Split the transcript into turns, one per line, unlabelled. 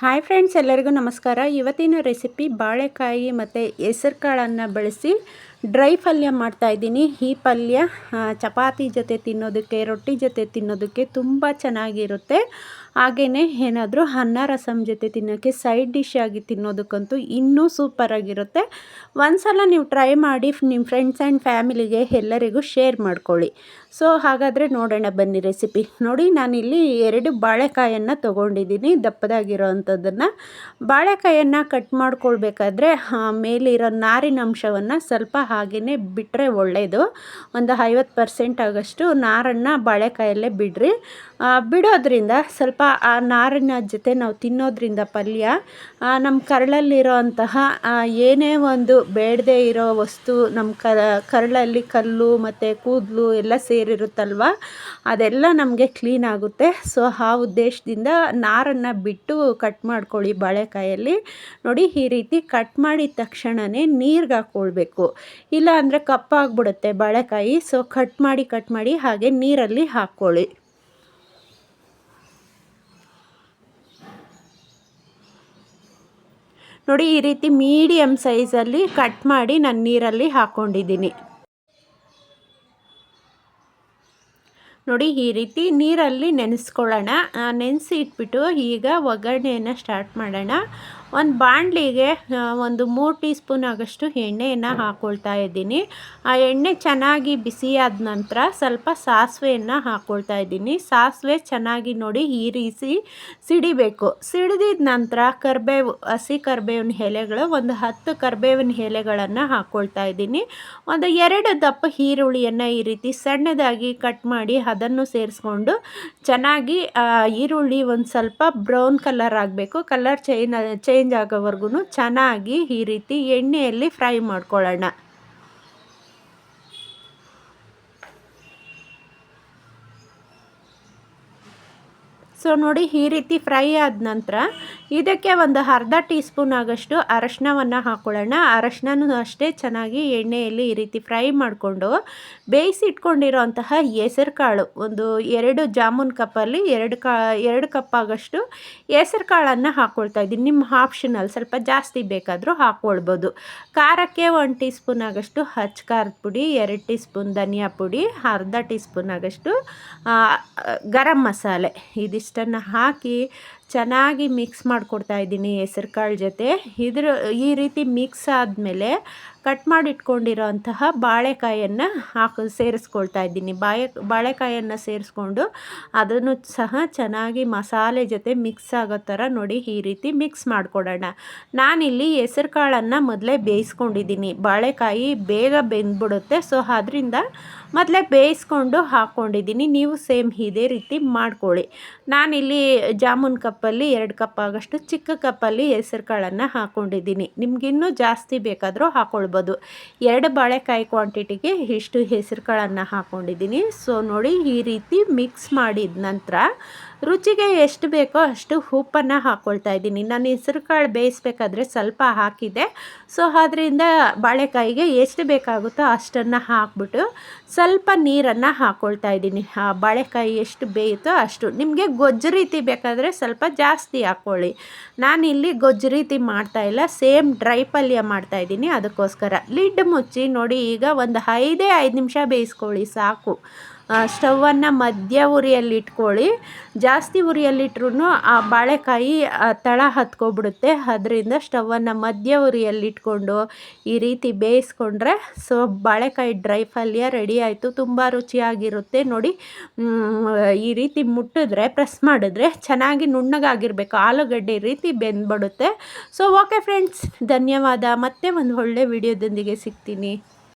Hi friends ಎಲ್ಲರಿಗೂ ನಮಸ್ಕಾರ. ಇವತ್ತಿನ ರೆಸಿಪಿ ಬಾಳೆಕಾಯಿ ಮತ್ತು ಹೆಸರು ಕಾಳನ್ನು ಬಳಸಿ ಡ್ರೈ ಪಲ್ಯ ಮಾಡ್ತಾಯಿದ್ದೀನಿ ಈ ಪಲ್ಯ ಚಪಾತಿ ಜೊತೆ ತಿನ್ನೋದಕ್ಕೆ, ರೊಟ್ಟಿ ಜೊತೆ ತಿನ್ನೋದಕ್ಕೆ ತುಂಬ ಚೆನ್ನಾಗಿರುತ್ತೆ. ಹಾಗೆಯೇ ಏನಾದರೂ ಅನ್ನ, ರಸಂ ಜೊತೆ ತಿನ್ನೋಕ್ಕೆ ಸೈಡ್ ಡಿಶ್ ಆಗಿ ತಿನ್ನೋದಕ್ಕಂತೂ ಇನ್ನೂ ಸೂಪರಾಗಿರುತ್ತೆ ಒಂದು ಸಲ ನೀವು ಟ್ರೈ ಮಾಡಿ, ನಿಮ್ಮ ಫ್ರೆಂಡ್ಸ್ ಆ್ಯಂಡ್ ಫ್ಯಾಮಿಲಿಗೆ ಎಲ್ಲರಿಗೂ ಶೇರ್ ಮಾಡ್ಕೊಳ್ಳಿ. ಸೊ, ಹಾಗಾದರೆ ನೋಡೋಣ ಬನ್ನಿ ರೆಸಿಪಿ. ನೋಡಿ, ನಾನಿಲ್ಲಿ ಎರಡು ಬಾಳೆಕಾಯನ್ನು ತೊಗೊಂಡಿದ್ದೀನಿ ದಪ್ಪದಾಗಿರೋ ಅಂಥದ್ದನ್ನು ಬಾಳೆಕಾಯನ್ನು ಕಟ್ ಮಾಡ್ಕೊಳ್ಬೇಕಾದ್ರೆ ಮೇಲಿರೋ ನಾರಿನ ಅಂಶವನ್ನು ಸ್ವಲ್ಪ ಹಾಗೆಯೇ ಬಿಟ್ಟರೆ ಒಳ್ಳೆಯದು ಒಂದು ಐವತ್ತು ಪರ್ಸೆಂಟ್ ಆಗೋಷ್ಟು ನಾರನ್ನು ಬಾಳೆಕಾಯಲ್ಲೇ ಬಿಡ್ರಿ. ಬಿಡೋದ್ರಿಂದ ಸ್ವಲ್ಪ ಆ ನಾರಿನ ಜೊತೆ ನಾವು ತಿನ್ನೋದ್ರಿಂದ ಪಲ್ಯ ನಮ್ಮ ಕರಳಲ್ಲಿರೋ ಅಂತಹ ಏನೇ ಒಂದು ಬೇಡದೇ ಇರೋ ವಸ್ತು ನಮ್ಮ ಕರಳಲ್ಲಿ ಕಲ್ಲು ಮತ್ತು ಕೂದಲು ಎಲ್ಲ ಸೇರಿರುತ್ತಲ್ವ, ಅದೆಲ್ಲ ನಮಗೆ ಕ್ಲೀನ್ ಆಗುತ್ತೆ. ಸೊ ಆ ಉದ್ದೇಶದಿಂದ ನಾರನ್ನು ಬಿಟ್ಟು ಕಟ್ ಮಾಡ್ಕೊಳ್ಳಿ ಬಾಳೆಕಾಯಲ್ಲಿ ನೋಡಿ, ಈ ರೀತಿ ಕಟ್ ಮಾಡಿದ ತಕ್ಷಣವೇ ನೀರಿಗೆ ಹಾಕ್ಕೊಳ್ಬೇಕು ಇಲ್ಲ ಅಂದರೆ ಕಪ್ಪಾಗ್ಬಿಡುತ್ತೆ ಬಾಳೆಕಾಯಿ. ಸೊ ಕಟ್ ಮಾಡಿ ಕಟ್ ಮಾಡಿ ಹಾಗೆ ನೀರಲ್ಲಿ ಹಾಕ್ಕೊಳ್ಳಿ. ನೋಡಿ, ಈ ರೀತಿ ಮೀಡಿಯಮ್ ಸೈಜಲ್ಲಿ ಕಟ್ ಮಾಡಿ ನಾನು ನೀರಲ್ಲಿ ಹಾಕ್ಕೊಂಡಿದ್ದೀನಿ. ನೋಡಿ, ಈ ರೀತಿ ನೀರಲ್ಲಿ ನೆನೆಸ್ಕೊಳ್ಳೋಣ. ನೆನೆಸಿ ಇಟ್ಬಿಟ್ಟು ಈಗ ಒಗ್ಗರಣೆಯನ್ನು ಸ್ಟಾರ್ಟ್ ಮಾಡೋಣ. ಒಂದು ಬಾಣಲಿಗೆ ಒಂದು ಮೂರು ಟೀ ಸ್ಪೂನ್ ಆಗೋಷ್ಟು ಎಣ್ಣೆಯನ್ನು ಹಾಕ್ಕೊಳ್ತಾ ಇದ್ದೀನಿ. ಆ ಎಣ್ಣೆ ಚೆನ್ನಾಗಿ ಬಿಸಿಯಾದ ನಂತರ ಸ್ವಲ್ಪ ಸಾಸಿವೆಯನ್ನು ಹಾಕ್ಕೊಳ್ತಾ ಇದ್ದೀನಿ. ಸಾಸಿವೆ ಚೆನ್ನಾಗಿ ನೋಡಿ ಹೀರಿಸಿ ಸಿಡಿಬೇಕು. ಸಿಡಿದಿದ ನಂತರ ಕರಿಬೇವು, ಹಸಿ ಕರಿಬೇವಿನ ಎಲೆಗಳು, ಒಂದು ಹತ್ತು ಕರಿಬೇವಿನ ಎಲೆಗಳನ್ನು ಹಾಕ್ಕೊಳ್ತಾ ಇದ್ದೀನಿ. ಒಂದು ಎರಡು ದಪ್ಪ ಈರುಳ್ಳಿಯನ್ನು ಈ ರೀತಿ ಸಣ್ಣದಾಗಿ ಕಟ್ ಮಾಡಿ ಅದನ್ನು ಸೇರಿಸ್ಕೊಂಡು ಚೆನ್ನಾಗಿ ಈರುಳ್ಳಿ ಒಂದು ಸ್ವಲ್ಪ ಬ್ರೌನ್ ಕಲರ್ ಆಗಬೇಕು. ಕಲರ್ ಚೇಂಜ್ ಚೇಂಜ್ ಆಗೋವರೆಗೂ ಚೆನ್ನಾಗಿ ಈ ರೀತಿ ಎಣ್ಣೆಯಲ್ಲಿ ಫ್ರೈ ಮಾಡ್ಕೊಳ್ಳೋಣ. ಸೊ ನೋಡಿ ಈ ರೀತಿ ಫ್ರೈ ಆದ ನಂತರ ಇದಕ್ಕೆ ಒಂದು ಅರ್ಧ ಟೀ ಸ್ಪೂನ್ ಆಗಷ್ಟು ಅರಶಿನವನ್ನು ಹಾಕ್ಕೊಳ್ಳೋಣ ಅರಶಿನೂ ಅಷ್ಟೇ ಚೆನ್ನಾಗಿ ಎಣ್ಣೆಯಲ್ಲಿ ಈ ರೀತಿ ಫ್ರೈ ಮಾಡಿಕೊಂಡು ಬೇಯಿಸಿಟ್ಕೊಂಡಿರೋಂತಹ ಹೆಸರು ಕಾಳು ಒಂದು ಎರಡು ಜಾಮೂನ್ ಕಪ್ಪಲ್ಲಿ ಎರಡು ಕಾ, ಎರಡು ಕಪ್ ಆಗಷ್ಟು ಹೆಸರು ಕಾಳನ್ನು ಹಾಕ್ಕೊಳ್ತಾ ಇದ್ದೀನಿ. ನಿಮ್ಮ ಆಪ್ಷನಲ್ ಸ್ವಲ್ಪ ಜಾಸ್ತಿ ಬೇಕಾದರೂ ಹಾಕ್ಕೊಳ್ಬೋದು ಖಾರಕ್ಕೆ ಒಂದು ಟೀ ಸ್ಪೂನ್ ಆಗೋಷ್ಟು ಹಚ್ಚ ಖಾರದ ಪುಡಿ, ಎರಡು ಟೀ ಸ್ಪೂನ್ ಧನಿಯಾ ಪುಡಿ, ಅರ್ಧ ಟೀ ಸ್ಪೂನ್ ಆಗಷ್ಟು ಗರಂ ಮಸಾಲೆ. ಇದಿಷ್ಟನ್ನು ಹಾಕಿ ಚೆನ್ನಾಗಿ ಮಿಕ್ಸ್ ಮಾಡಿಕೊಡ್ತಾ ಇದ್ದೀನಿ ಹೆಸ್ರು ಕಾಳು ಜೊತೆ. ಇದ್ರ, ಈ ರೀತಿ ಮಿಕ್ಸ್ ಆದಮೇಲೆ ಕಟ್ ಮಾಡಿ ಇಟ್ಕೊಂಡಿರೋ ಅಂತಹ ಬಾಳೆಕಾಯನ್ನು ಹಾಕಿ, ಸೇರಿಸ್ಕೊಳ್ತಾ ಇದ್ದೀನಿ. ಬಾಳೆ ಬಾಳೆಕಾಯನ್ನು ಸೇರಿಸ್ಕೊಂಡು ಅದನ್ನು ಸಹ ಚೆನ್ನಾಗಿ ಮಸಾಲೆ ಜೊತೆ ಮಿಕ್ಸ್ ಆಗೋ ಥರ ನೋಡಿ ಈ ರೀತಿ ಮಿಕ್ಸ್ ಮಾಡಿಕೊಡೋಣ. ನಾನಿಲ್ಲಿ ಹೆಸ್ರು ಕಾಳನ್ನು ಮೊದಲೇ ಬೇಯಿಸ್ಕೊಂಡಿದ್ದೀನಿ. ಬಾಳೆಕಾಯಿ ಬೇಗ ಬೆಂದ್ಬಿಡುತ್ತೆ, ಸೊ ಅದರಿಂದ ಮೊದಲೇ ಬೇಯಿಸ್ಕೊಂಡು ಹಾಕ್ಕೊಂಡಿದ್ದೀನಿ. ನೀವು ಸೇಮ್ ಇದೇ ರೀತಿ ಮಾಡ್ಕೊಳ್ಳಿ. ನಾನಿಲ್ಲಿ ಜಾಮೂನ್ ಕಪ್ಪಲ್ಲಿ, ಎರಡು ಕಪ್ ಆಗೋಷ್ಟು ಚಿಕ್ಕ ಕಪ್ಪಲ್ಲಿ ಹೆಸರು ಕಾಳನ್ನು ಹಾಕ್ಕೊಂಡಿದ್ದೀನಿ ನಿಮಗಿನ್ನೂ ಜಾಸ್ತಿ ಬೇಕಾದರೂ ಹಾಕ್ಕೊಳ್ಬೋದು ಎರಡು ಬಾಳೆಕಾಯಿ ಕ್ವಾಂಟಿಟಿಗೆ ಇಷ್ಟು ಹೆಸರು ಕಾಳನ್ನು ಹಾಕ್ಕೊಂಡಿದ್ದೀನಿ ಸೊ ನೋಡಿ ಈ ರೀತಿ ಮಿಕ್ಸ್ ಮಾಡಿದ ನಂತರ ರುಚಿಗೆ ಎಷ್ಟು ಬೇಕೋ ಅಷ್ಟು ಉಪ್ಪನ್ನು ಹಾಕ್ಕೊಳ್ತಾ ಇದ್ದೀನಿ. ನಾನು ಹೆಸರು ಕಾಳು ಬೇಯಿಸ್ಬೇಕಾದ್ರೆ ಸ್ವಲ್ಪ ಹಾಕಿದೆ. ಸೊ ಅದರಿಂದ ಬಾಳೆಕಾಯಿಗೆ ಎಷ್ಟು ಬೇಕಾಗುತ್ತೋ ಅಷ್ಟನ್ನು ಹಾಕ್ಬಿಟ್ಟು ಸ್ವಲ್ಪ ನೀರನ್ನು ಹಾಕ್ಕೊಳ್ತಾ ಇದ್ದೀನಿ. ಆ ಬಾಳೆಕಾಯಿ ಎಷ್ಟು ಬೇಯುತ್ತೋ ಅಷ್ಟು. ನಿಮಗೆ ಗೊಜ್ಜು ರೀತಿ ಬೇಕಾದರೆ ಸ್ವಲ್ಪ ಜಾಸ್ತಿ ಹಾಕ್ಕೊಳ್ಳಿ ನಾನಿಲ್ಲಿ ಗೊಜ್ಜು ರೀತಿ ಮಾಡ್ತಾಯಿಲ್ಲ ಸೇಮ್ ಡ್ರೈ ಪಲ್ಯ ಮಾಡ್ತಾಯಿದ್ದೀನಿ ಅದಕ್ಕೋಸ್ಕರ. ಲಿಡ್ ಮುಚ್ಚಿ ನೋಡಿ, ಈಗ ಒಂದು ಐದೇ ಐದು ನಿಮಿಷ ಬೇಯಿಸ್ಕೊಳ್ಳಿ, ಸಾಕು. ಸ್ಟವನ್ನು ಮಧ್ಯ ಉರಿಯಲ್ಲಿಟ್ಕೊಳ್ಳಿ. ಜಾಸ್ತಿ ಉರಿಯಲ್ಲಿಟ್ರೂ ಆ ಬಾಳೆಕಾಯಿ ತಳ ಹತ್ಕೊಬಿಡುತ್ತೆ. ಅದರಿಂದ ಸ್ಟವನ್ನು ಮಧ್ಯ ಉರಿಯಲ್ಲಿಟ್ಕೊಂಡು ಈ ರೀತಿ ಬೇಯಿಸ್ಕೊಂಡ್ರೆ ಸೊ, ಬಾಳೆಕಾಯಿ ಡ್ರೈ ಪಲ್ಯ ರೆಡಿ ಆಯಿತು. ತುಂಬ ರುಚಿಯಾಗಿರುತ್ತೆ. ನೋಡಿ ಈ ರೀತಿ ಮುಟ್ಟಿದ್ರೆ, ಪ್ರೆಸ್ ಮಾಡಿದ್ರೆ ಚೆನ್ನಾಗಿ ನುಣ್ಣಗಾಗಿರಬೇಕು. ಆಲೂಗಡ್ಡೆ ರೀತಿ ಬೆಂದ್ಬಿಡುತ್ತೆ. ಸೊ, ಓಕೆ ಫ್ರೆಂಡ್ಸ್, ಧನ್ಯವಾದ. ಮತ್ತೆ ಒಂದು ಒಳ್ಳೆ ವಿಡಿಯೋದೊಂದಿಗೆ ಸಿಗ್ತೀನಿ.